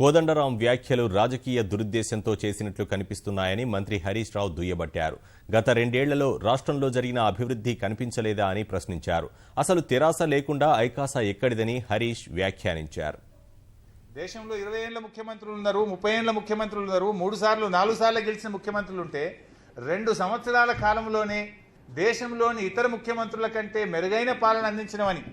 కోదండరాం వ్యాఖ్యలు రాజకీయ దురుద్దేశంతో చేసినట్లు కనిపిస్తున్నాయని మంత్రి హరీష్ రావు దుయ్యబట్టారు. గత రెండేళ్ళలో రాష్ట్రంలో జరిగిన అభివృద్ధి కనిపించలేదా అని ప్రశ్నించారు. అసలు తెరాస లేకుండా ఐకాస ఎక్కడిదని హరీష్ వ్యాఖ్యానించారు. దేశంలో ఇరవై ఏళ్ళ ముఖ్యమంత్రులు ఉన్నారు ముప్పై ఏళ్ళ ముఖ్యమంత్రులు ఉన్నారు మూడు సార్లు నాలుగు సార్లు గెలిచిన ముఖ్యమంత్రులు ఉంటే రెండు సంవత్సరాల కాలంలోనే దేశంలోని ఇతర ముఖ్యమంత్రుల కంటే మెరుగైన పాలన అందించినవని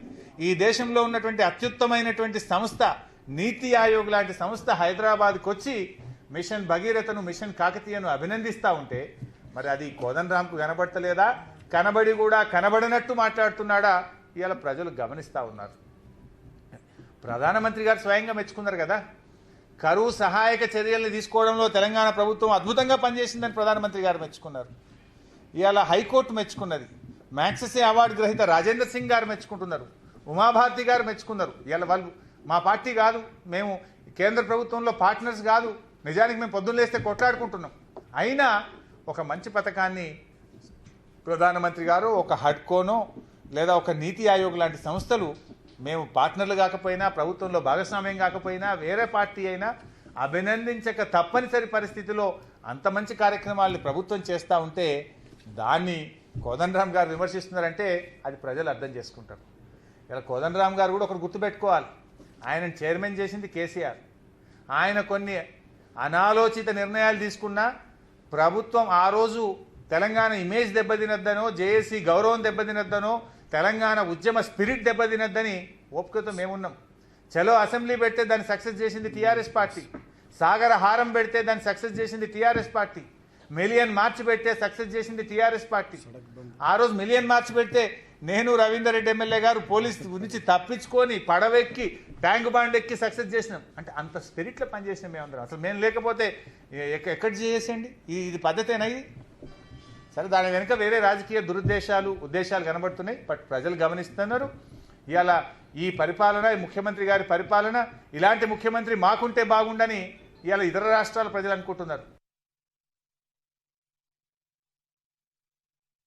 ఈ దేశంలో ఉన్నటువంటి అత్యుత్తమైనటువంటి సంస్థ నీతి ఆయోగ్ లాంటి సంస్థ హైదరాబాద్కు వచ్చి మిషన్ భగీరథను మిషన్ కాకతీయను అభినందిస్తూ ఉంటే మరి అది కోదండరాంకు కనబడతలేదా? కనబడి కూడా కనబడినట్టు మాట్లాడుతున్నాడా? ఇవాళ ప్రజలు గమనిస్తూ ఉన్నారు. ప్రధానమంత్రి గారు స్వయంగా మెచ్చుకున్నారు కదా? కరువు సహాయక చర్యలు తీసుకోవడంలో తెలంగాణ ప్రభుత్వం అద్భుతంగా పనిచేసిందని ప్రధానమంత్రి గారు మెచ్చుకున్నారు. ఇవాళ హైకోర్టు మెచ్చుకున్నది. మ్యాక్సెసే అవార్డు గ్రహీత రాజేంద్ర సింగ్ గారు మెచ్చుకుంటున్నారు. ఉమాభారతి గారు మెచ్చుకున్నారు. ఇవాళ వాళ్ళు మా పార్టీ కాదు మేము కేంద్ర ప్రభుత్వంలో పార్ట్నర్స్ కాదు నిజానికి మేము పొద్దున్న లేస్తే కొట్లాడుకుంటున్నాం. అయినా ఒక మంచి పథకాన్ని ప్రధానమంత్రి గారు ఒక హడ్కోనో లేదా ఒక నీతి ఆయోగ్ లాంటి సంస్థలు మేము పార్ట్నర్లు కాకపోయినా ప్రభుత్వంలో భాగస్వామ్యం కాకపోయినా వేరే పార్టీ అయినా అభినందించక తప్పనిసరి పరిస్థితిలో అంత మంచి కార్యక్రమాల్ని ప్రభుత్వం చేస్తూ ఉంటే దాన్ని కోదండరామ్ గారు విమర్శిస్తున్నారంటే అది ప్రజలు అర్థం చేసుకుంటారు. ఇలా కోదండరామ్ గారు కూడా ఒకరు గుర్తుపెట్టుకోవాలి. ఆయన చైర్మన్ చేసింది కేసీఆర్. ఆయన కొన్ని అనాలోచిత నిర్ణయాలు తీసుకున్నా ప్రభుత్వం ఆ రోజు తెలంగాణ ఇమేజ్ దెబ్బతినద్దనో జేఏసీ గౌరవం దెబ్బతినద్దనో తెలంగాణ ఉద్యమ స్పిరిట్ దెబ్బతినద్దని ఓపికతో మేమున్నాం. చలో అసెంబ్లీ పెడితే దాన్ని సక్సెస్ చేసింది టీఆర్ఎస్ పార్టీ. సాగర హారం పెడితే దాన్ని సక్సెస్ చేసింది టీఆర్ఎస్ పార్టీ. మిలియన్ మార్చి పెడితే సక్సెస్ చేసింది టీఆర్ఎస్ పార్టీ. ఆ రోజు మిలియన్ మార్చి పెడితే నేను రవీందర్ రెడ్డి ఎమ్మెల్యే గారు పోలీస్ నుంచి తప్పించుకొని పడవెక్కి ట్యాంక్ బాండ్ ఎక్కి సక్సెస్ చేసినాం. అంటే అంత స్పిరిట్లో పనిచేసినాం మేమందరం అసలు మేము లేకపోతే ఎక్క- ఎక్కడ చేసేయండి? ఈ- ఇది పద్ధతేనా ఇది? సరే దాని వెనుక వేరే రాజకీయ దురుద్దేశాలు ఉద్దేశాలు కనబడుతున్నాయి. బట్ ప్రజలు గమనిస్తున్నారు. ఇవాళ ఈ పరిపాలన ముఖ్యమంత్రి గారి పరిపాలన ఇలాంటి ముఖ్యమంత్రి మాకుంటే బాగుండని ఇవాళ ఇతర రాష్ట్రాల ప్రజలు అనుకుంటున్నారు.